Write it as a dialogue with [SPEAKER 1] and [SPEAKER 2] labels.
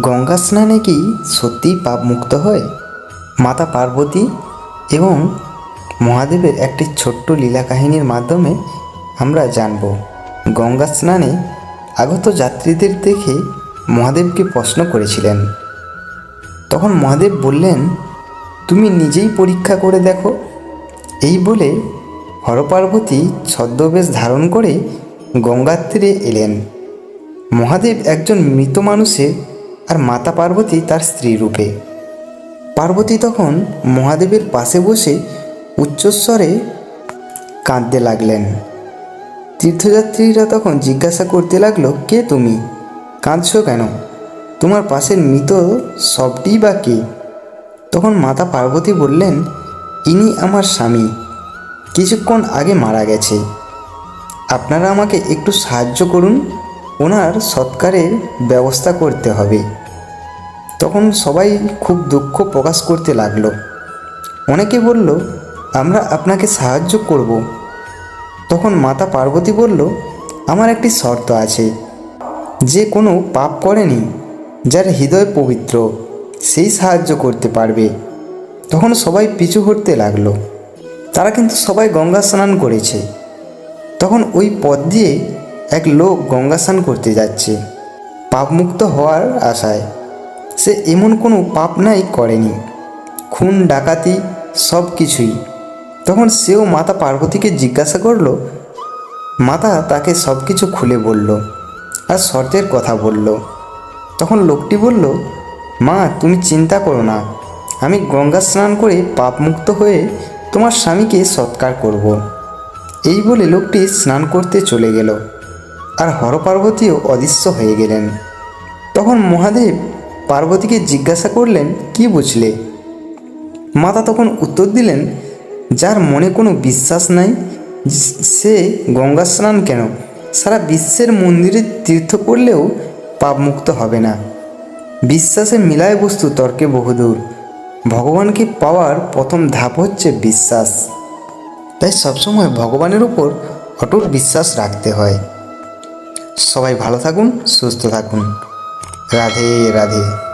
[SPEAKER 1] গঙ্গা স্নানে কি সত্যিই পাপ মুক্ত হয়? মাতা পার্বতী এবং মহাদেবের একটি ছোট্ট লীলা কাহিনীর মাধ্যমে আমরা জানব। গঙ্গা স্নানে আগত যাত্রীদের দেখে মহাদেবকে প্রশ্ন করেছিলেন। তখন মহাদেব বললেন, তুমি নিজেই পরীক্ষা করে দেখো। এই বলে হরপার্বতী ছদ্মবেশ ধারণ করে গঙ্গার তীরে এলেন। মহাদেব একজন মৃত মানুষের আর মাতা পার্বতী তার স্ত্রী রূপে। পার্বতী তখন মহাদেবের পাশে বসে উচ্চস্বরে কাঁদতে লাগলেন। তীর্থযাত্রীরা তখন জিজ্ঞাসা করতে লাগল, কে তুমি? কাঁদছো কেন? তোমার পাশের মৃত সবটিই বা কে? তখন মাতা পার্বতী বললেন, ইনি আমার স্বামী। কিছুক্ষণ আগে মারা গেছে। আপনারা আমাকে একটু সাহায্য করুন। ওনার সৎকারের ব্যবস্থা করতে হবে। তখন সবাই খুব দুঃখ প্রকাশ করতে লাগল। অনেকে বলল, আমরা আপনাকে সাহায্য করব। তখন মাতা পার্বতী বলল, আমার একটি শর্ত আছে। যে কোনো পাপ করেনি, যার হৃদয় পবিত্র, সেই সাহায্য করতে পারবে। তখন সবাই পিছু হটতে লাগল। তারা কিন্তু সবাই গঙ্গা স্নান করেছে। তখন ওই পথ দিয়ে এক লোক গঙ্গা স্নান করতে যাচ্ছে। পাপমুক্ত হওয়ার আশায়। সে এমন কোনো পাপ নাই করেনি। খুন, ডাকাতি সব কিছুই। তখন সেও মাতা পার্বতীকে জিজ্ঞাসা করল, মাতা তাকে সব কিছু খুলে বলল আর শর্তের কথা বলল। তখন লোকটি বলল, মা, তুমি চিন্তা করো না। আমি গঙ্গা স্নান করে পাপমুক্ত হয়ে তোমার স্বামীকে সৎকার করব। এই বলে লোকটি স্নান করতে চলে গেল। আর হরপার্বতীও অদৃশ্য হয়ে গেলেন। তখন মহাদেব পার্বতীকে জিজ্ঞাসা করলেন, কি বুঝলে? মাতা তখন উত্তর দিলেন, যার মনে কোনো বিশ্বাস নাই, সে গঙ্গা স্নান কেন? সারা বিশ্বের মন্দিরে তীর্থ করলেও পাপমুক্ত হবে না। বিশ্বাসে মিলায় বস্তু তর্কে বহুদূর। ভগবানকে পাওয়ার প্রথম ধাপ হচ্ছে বিশ্বাস। তাই সবসময় ভগবানের উপর অটুট বিশ্বাস রাখতে হয়। সবাই ভালো থাকুন সুস্থ থাকুন। রাধে রাধে।